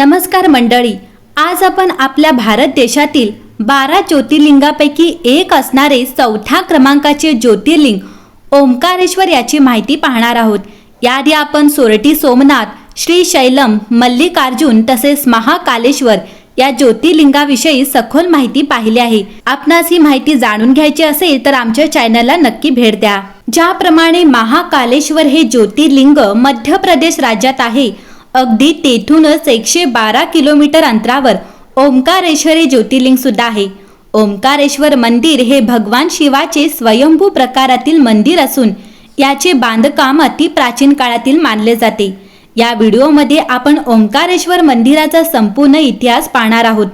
नमस्कार मंडळी आज आपण आपल्या भारत देशातील बारा ज्योतिर्लिंगापैकी एक असणारे चौथ्या क्रमांकाचे ज्योतिर्लिंग ओंकारेश्वर याची माहिती पाहणार आहोत. याआधी आपण सोरटी सोमनाथ श्री शैलम मल्लिकार्जुन तसेच महाकालेश्वर या ज्योतिर्लिंगाविषयी सखोल माहिती पाहिली आहे. आपणास ही माहिती जाणून घ्यायची असेल तर आमच्या चॅनलला नक्की भेट द्या. ज्याप्रमाणे महाकालेश्वर हे ज्योतिर्लिंग मध्य प्रदेश राज्यात आहे अगदी तेथूनच एकशे बारा किलोमीटर अंतरावर ओंकारेश्वरी ज्योतिर्लिंगसुद्धा ज्योतिर्लिंग सुद्धा आहे. ओंकारेश्वर मंदिर हे भगवान शिवाचे स्वयंभू प्रकारातील मंदिर असून याचे बांधकाम अतिप्राचीन काळातील मानले जाते. या व्हिडिओमध्ये आपण ओंकारेश्वर मंदिराचा संपूर्ण इतिहास पाहणार आहोत.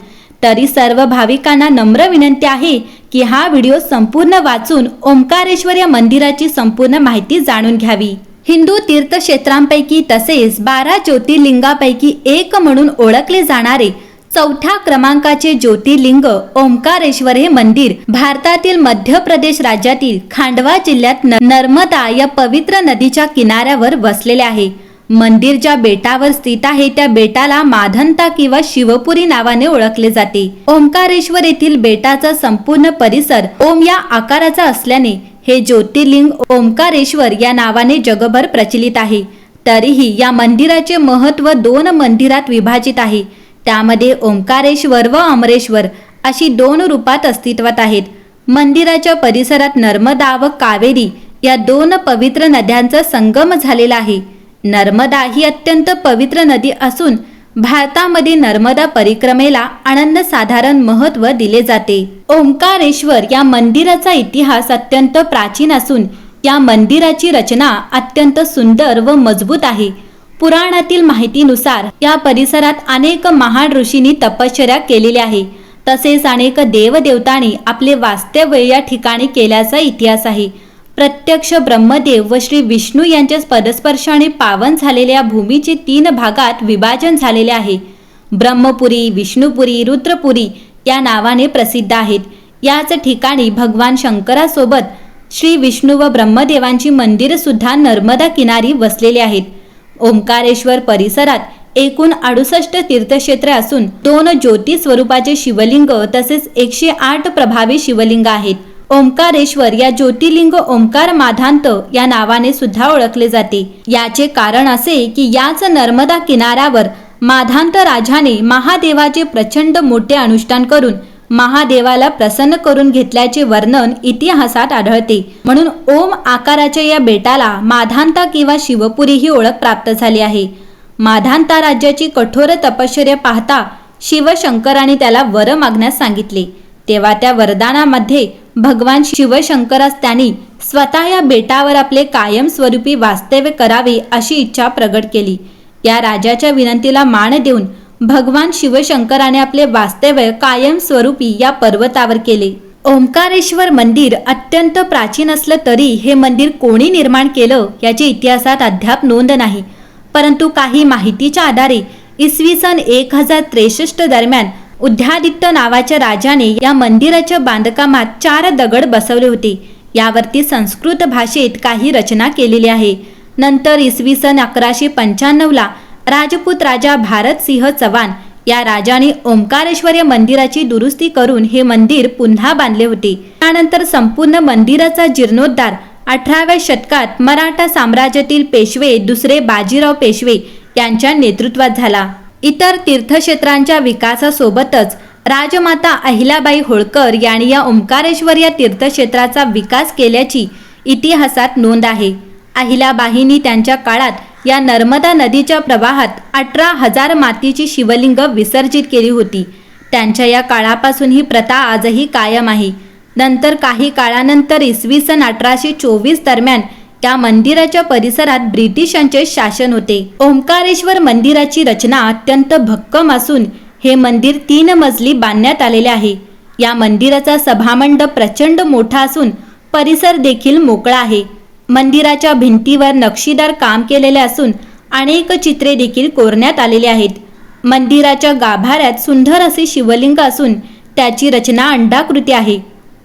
तरी सर्व भाविकांना नम्र विनंती आहे की हा व्हिडिओ संपूर्ण वाचून ओंकारेश्वर या मंदिराची संपूर्ण माहिती जाणून घ्यावी. हिंदू तीर्थक्षेत्रांपैकी तसेच बारा ज्योतिर्लिंगापैकी एक म्हणून ओळखले जाणारे चौथ्या क्रमांकाचे ज्योतिर्लिंग ओंकारेश्वर हे मंदिर भारतातील मध्य प्रदेश राज्यातील खांडवा जिल्ह्यात न- नर्मदा या पवित्र नदीच्या किनाऱ्यावर वसलेले आहे. मंदिर ज्या बेटावर स्थित आहे त्या बेटाला माधंता किंवा शिवपुरी नावाने ओळखले जाते. ओंकारेश्वर येथील बेटाचा संपूर्ण परिसर ओम या आकाराचा असल्याने हे ज्योतिर्लिंग ओंकारेश्वर या नावाने जगभर प्रचलित आहे. तरीही या मंदिराचे महत्त्व दोन मंदिरात विभाजित आहे. त्यामध्ये ओंकारेश्वर व अमरेश्वर अशी दोन रूपात अस्तित्वात आहेत. मंदिराच्या परिसरात नर्मदा व कावेरी या दोन पवित्र नद्यांचा संगम झालेला आहे. नर्मदा ही अत्यंत पवित्र नदी असून भारतामध्ये नर्मदा परिक्रमेला अनन्यसाधारण महत्त्व दिले जाते. ओंकारेश्वर या मंदिराचा इतिहास अत्यंत प्राचीन असून या मंदिराची रचना अत्यंत सुंदर व मजबूत आहे. पुराणातील माहितीनुसार या परिसरात अनेक महान ऋषींनी तपश्चर्या केलेल्या आहे. तसेच अनेक देवदेवतांनी आपले वास्तव्य या ठिकाणी केल्याचा इतिहास आहे. प्रत्यक्ष ब्रह्मदेव व श्री विष्णू यांच्या पदस्पर्शाने पावन झालेल्या भूमीचे तीन भागात विभाजन झालेले आहे. ब्रह्मपुरी विष्णुपुरी रुद्रपुरी या नावाने प्रसिद्ध आहेत. याच ठिकाणी भगवान शंकरासोबत श्री विष्णू व ब्रह्मदेवांची मंदिरसुद्धा नर्मदा किनारी वसलेले आहेत. ओंकारेश्वर परिसरात एकूण अडुसष्ट तीर्थक्षेत्रे असून दोन ज्योती स्वरूपाचे शिवलिंग तसेच एकशे आठ प्रभावी शिवलिंग आहेत. ओंकारेश्वर या ज्योतिर्लिंग ओंकार माधांत या नावाने सुद्धा ओळखले जाते. याचे कारण असे की याच नर्मदा किनाऱ्यावर माधांत राजाने महादेवाचे प्रचंड मोठे अनुष्ठान करून महादेवाला प्रसन्न करून घेतल्याचे वर्णन इतिहासात आढळते. म्हणून ओम आकाराच्या या बेटाला माधांता किंवा शिवपुरी ही ओळख प्राप्त झाली आहे. माधांता राज्याची कठोर तपश्चर्या पाहता शिवशंकराने त्याला वर मागण्यास सांगितले. तेव्हा त्या वरदानामध्ये भगवान शिवशंकरास त्यांनी स्वतः या बेटावर आपले कायमस्वरूपी वास्तव्य करावे अशी इच्छा प्रगट केली. या राजाच्या विनंतीला मान देऊन भगवान शिवशंकराने आपले वास्तव्य कायमस्वरूपी या पर्वतावर केले. ओंकारेश्वर मंदिर अत्यंत प्राचीन असलं तरी हे मंदिर कोणी निर्माण केलं याची इतिहासात अद्याप नोंद नाही. परंतु काही माहितीच्या आधारे इसवी सन एक हजार त्रेसष्ट दरम्यान उद्यादित्य नावाच्या राजाने या मंदिराच्या बांधकामात चार दगड बसवले होते. यावरती संस्कृत भाषेत काही रचना केलेली आहे. नंतर इसवी सन अकराशे पंच्याण्णवला राजपूत राजा भारत सिंह चव्हाण या राजाने ओंकारेश्वर मंदिराची दुरुस्ती करून हे मंदिर पुन्हा बांधले होते. त्यानंतर संपूर्ण मंदिराचा जीर्णोद्धार अठराव्या शतकात मराठा साम्राज्यातील पेशवे दुसरे बाजीराव पेशवे यांच्या नेतृत्वात झाला. इतर तीर्थक्षेत्रांच्या विकासासोबतच राजमाता अहिलाबाई होळकर यांनी या ओंकारेश्वर या तीर्थक्षेत्राचा विकास केल्याची इतिहासात नोंद आहे. अहिलाबाईंनी त्यांच्या काळात या नर्मदा नदीच्या प्रवाहात अठरा हजार मातीची शिवलिंग विसर्जित केली होती. त्यांच्या या काळापासून ही प्रथा आजही कायम आहे. नंतर काही काळानंतर इसवी सन अठराशे चोवीस दरम्यान त्या मंदिराच्या परिसरात ब्रिटिशांचे शासन होते. ओंकारेश्वर मंदिराची रचना अत्यंत भक्कम असून हे मंदिर तीन मजली बांधण्यात आलेले आहे. या मंदिराचा सभामंडप प्रचंड मोठा असून परिसर देखील मोकळा आहे. मंदिराच्या भिंतीवर नक्षीदार काम केलेले असून अनेक चित्रे देखील कोरण्यात आलेली आहेत. मंदिराच्या गाभाऱ्यात सुंदर असे शिवलिंग असून त्याची रचना अंडाकृती आहे.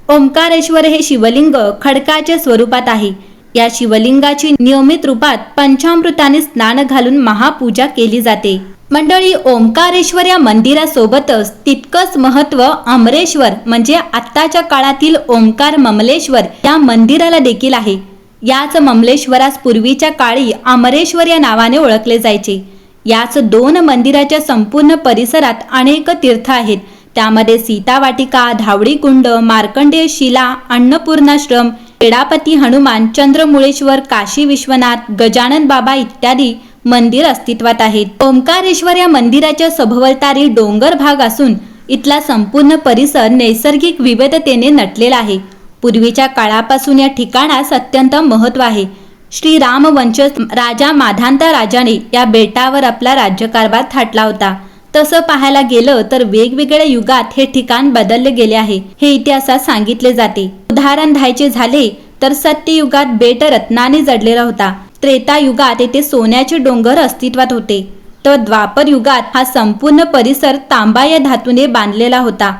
ओंकारेश्वर हे शिवलिंग खडकाच्या स्वरूपात आहे. या शिवलिंगाची नियमित रूपात पंचामृताने स्नान घालून महापूजा केली जाते. मंडळी ओंकारेश्वर या मंदिरासोबतच तितकंच महत्त्व अमरेश्वर म्हणजे आत्ताच्या काळातील ओंकार ममलेश्वर या मंदिराला देखील आहे. याच ममलेश्वरास पूर्वीच्या काळी अमरेश्वर या नावाने ओळखले जायचे. याच दोन मंदिराच्या संपूर्ण परिसरात अनेक तीर्थ आहेत. त्यामध्ये सीतावाटिका धावडी कुंड मार्कंडेय शिला अन्नपूर्णाश्रम पेडापती हनुमान चंद्रमुळेश्वर काशी विश्वनाथ गजानन बाबा इत्यादी मंदिर अस्तित्वात आहेत. ओंकारेश्वर या मंदिराच्या सभोवताली डोंगर भाग असून इथला संपूर्ण परिसर नैसर्गिक विविधतेने नटलेला आहे. पूर्वीच्या काळापासून या ठिकाणास अत्यंत महत्त्व आहे. श्री रामवंश राजा माधांता राजाने या बेटावर आपला राज्यकारभार थाटला होता. तसं पाहायला गेलं तर वेगवेगळ्या युगात हे ठिकाण बदलले गेले आहे. हे इतिहासात सांगितले जाते. उदाहरण द्यायचे झाले तर सत्ययुगात बेट रत्नाने जडलेला होता. त्रेता युगात येथे सोन्याचे डोंगर अस्तित्वात होते. तर द्वापर युगात हा संपूर्ण परिसर तांबा या धातूने बांधलेला होता.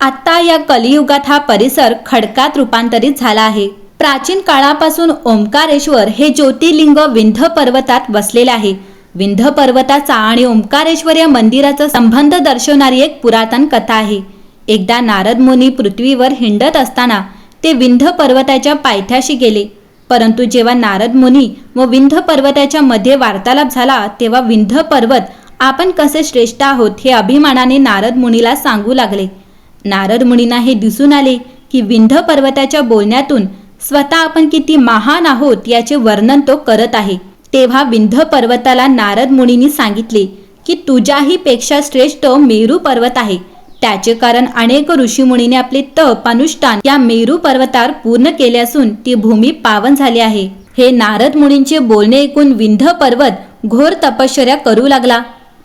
आता या कलियुगात हा परिसर खडकात रूपांतरित झाला आहे. प्राचीन काळापासून ओंकारेश्वर हे ज्योतिर्लिंग विंध्य पर्वतात वसलेले आहे. विंध्य पर्वताचा आणि ओंकारेश्वर या मंदिराचा संबंध दर्शवणारी एक पुरातन कथा आहे. एकदा नारद मुनी पृथ्वीवर हिंडत असताना ते विंध्य पर्वताच्या पायथ्याशी गेले. परंतु जेव्हा नारद मुनी व विंध्य पर्वताच्या मध्ये वार्तालाप झाला तेव्हा विंध्य पर्वत आपण कसे श्रेष्ठ आहोत? हे अभिमानाने नारद मुनीला सांगू लागले. नारद मुनींना हे दिसून आले की विंध्य पर्वताच्या बोलण्यातून स्वतः आपण किती महान आहोत याचे वर्णन तो करत आहे. तेव्हा विंध्य पर्वताला नारद मुनींनी सांगितले की तुझ्याही पेक्षा श्रेष्ठ मेरू पर्वत आहे. त्याचे कारण अनेक ऋषीमुनीने आपले तप अनुष्ठान या मेरू पर्वतावर पूर्ण केले असून ती भूमी पावन झाली आहे. हे नारद मुनींचे बोलणे ऐकून विंध्य पर्वत घोर तपश्चर्या करू लागला.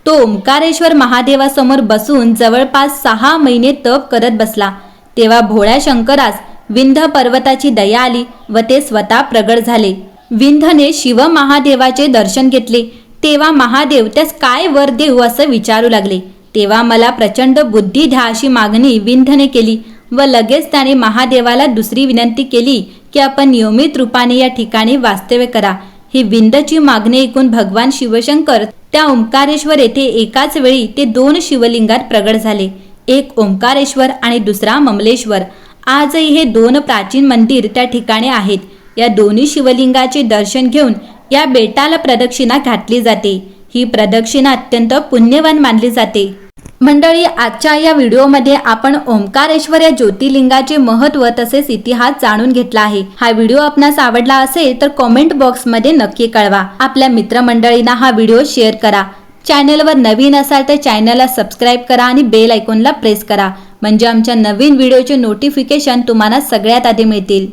तो ओंकारेश्वर महादेवासमोर बसून जवळपास सहा महिने तप करत बसला. तेव्हा भोळ्या शंकरास विंध्य पर्वताची दया आली व ते स्वतः प्रगट झाले. विंधने शिव महादेवाचे दर्शन घेतले. तेव्हा महादेव त्यास काय वर देऊ असं विचारू लागले. तेव्हा मला प्रचंड बुद्धी द्या अशी मागणी विंध्यने केली व लगेच त्याने महादेवाला दुसरी विनंती केली की आपण नियमित रूपाने या ठिकाणी वास्तव्य करा. ही विंदची मागणी ऐकून भगवान शिवशंकर त्या ओंकारेश्वर येथे एकाच वेळी ते दोन शिवलिंगात प्रगट झाले. एक ओंकारेश्वर आणि दुसरा ममलेश्वर. आजही हे दोन प्राचीन मंदिर त्या ठिकाणी आहेत. या दोन्ही शिवलिंगाचे दर्शन घेऊन या बेटाला प्रदक्षिणा घातली जाते. ही प्रदक्षिणा अत्यंत पुण्यवान मानली जाते. मंडळी आजच्या या व्हिडिओमध्ये आपण ओंकारेश्वर या ज्योतिर्लिंगाचे महत्त्व तसेच इतिहास जाणून घेतला आहे. हा व्हिडिओ आपणास आवडला असेल तर कॉमेंट बॉक्समध्ये नक्की कळवा. आपल्या मित्रमंडळींना हा व्हिडिओ शेअर करा. चॅनलवर नवीन असाल तर चॅनलला सबस्क्राईब करा आणि बेल आयकॉनला प्रेस करा. म्हणजे आमच्या नवीन व्हिडिओचे नोटिफिकेशन तुम्हाला सगळ्यात आधी मिळतील.